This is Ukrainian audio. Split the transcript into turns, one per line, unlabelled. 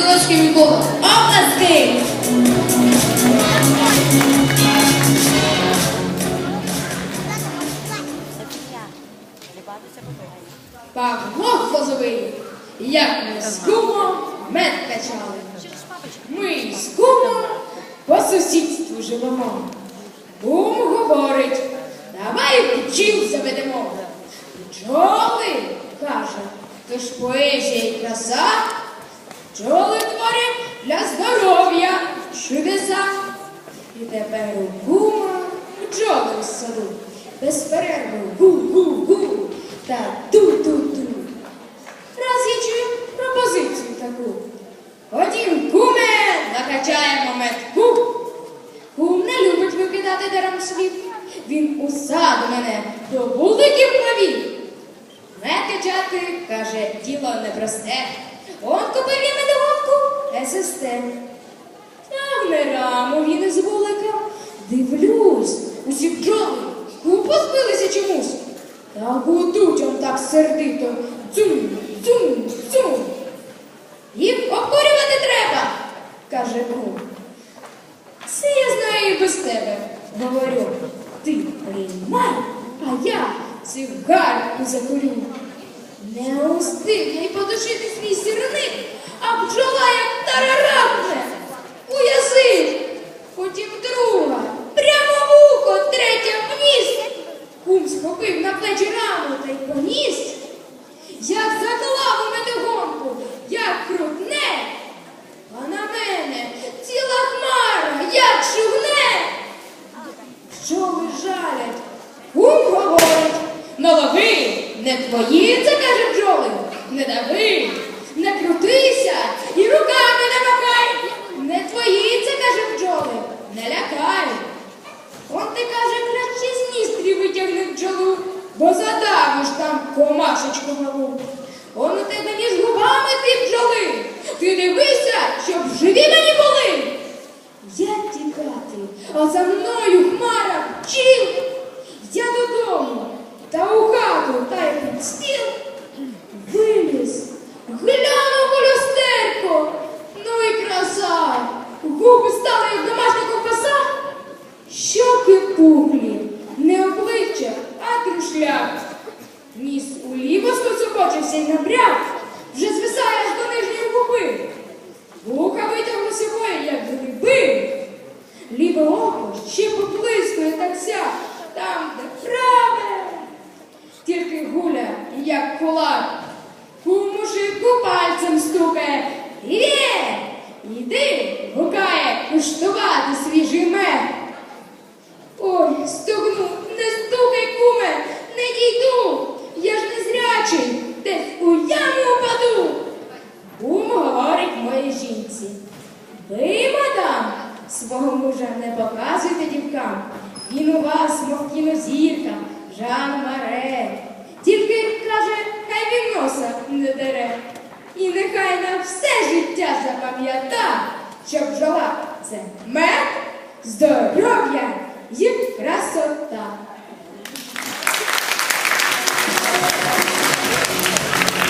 Солодський Микола. Обласки! Павло Хлозовий, як ми з кумом мед качали. Ми з кумом по сусідству живемо. Кум говорить, давай бджіл заведемо. Бджоли, каже, то ж поезія й краса. Бджоли творять для здоров'я чудеса. І тепер у кума бджоли в саду. Без перерви гу-гу-гу та ту-ту-ту. Раз я чую пропозицію таку. Ходім, куме, накачаємо метку. Кум не любить викидати даром слів. Він у мене до вуликів повів. Мед качати, каже, діло непросте. Он ССТ. Тягне раму він із вулика. Дивлюсь, усі бджоли купу збилися чомусь. Та гудуть он так сердито. Дзюм, дзюм, дзюм. Їх обкурювати треба, каже кум. Це я знаю і без тебе, говорю. Ти приймай, а я цигарку закурю. Не устиг я й подушити свій сірник, а бджола як тарарахне у язик, потім друга, прямо в ухо, третя в ніс. Кум схопив на плечі раму та й поніс. Як заклав у медогонку, як крутне, а на мене ціла хмара, як шугне. Що ви жалять? Кум говорить, налоги, не твої, це каже бджоли, не дави, не крутися і руками не махай, не твої, це каже бджоли, не лякай. Он ти каже, краще з ністрі витягни бджолу, бо задавиш там комашечку малу. Он у тебе між губами ти бджоли. Ти дивися, щоб живі мені були. Як тікати, а за мною хмара бджіл. Я додому, та у та й під стіл. Виліз, глянув у люстерко, ну і краса. Губи стали, як домашня ковбаса. Щоки пухлі, не обличчя, а трушляк. Ніс уліво скоцокочився й набряк, вже звисає аж до нижньої губи. Вуха витягнулися бої, як гриби. Ліве око ще поблискує так сяк, там, де як кулак, у мужику пальцем стукає. Є! Іди, гукає, куштувати свіжий мед. Ой, стукну, не стукай, куме, не дійду. Я ж не зрячий, десь у яму упаду. Кум говорить моїй жінці. Ви, мадам, свого мужа не показуйте дівкам. Він у вас, мов кінозірка, Жан Маре. Він носа не дере. І нехай на все життя запам'ята, що бджола це мед, здоров'я і.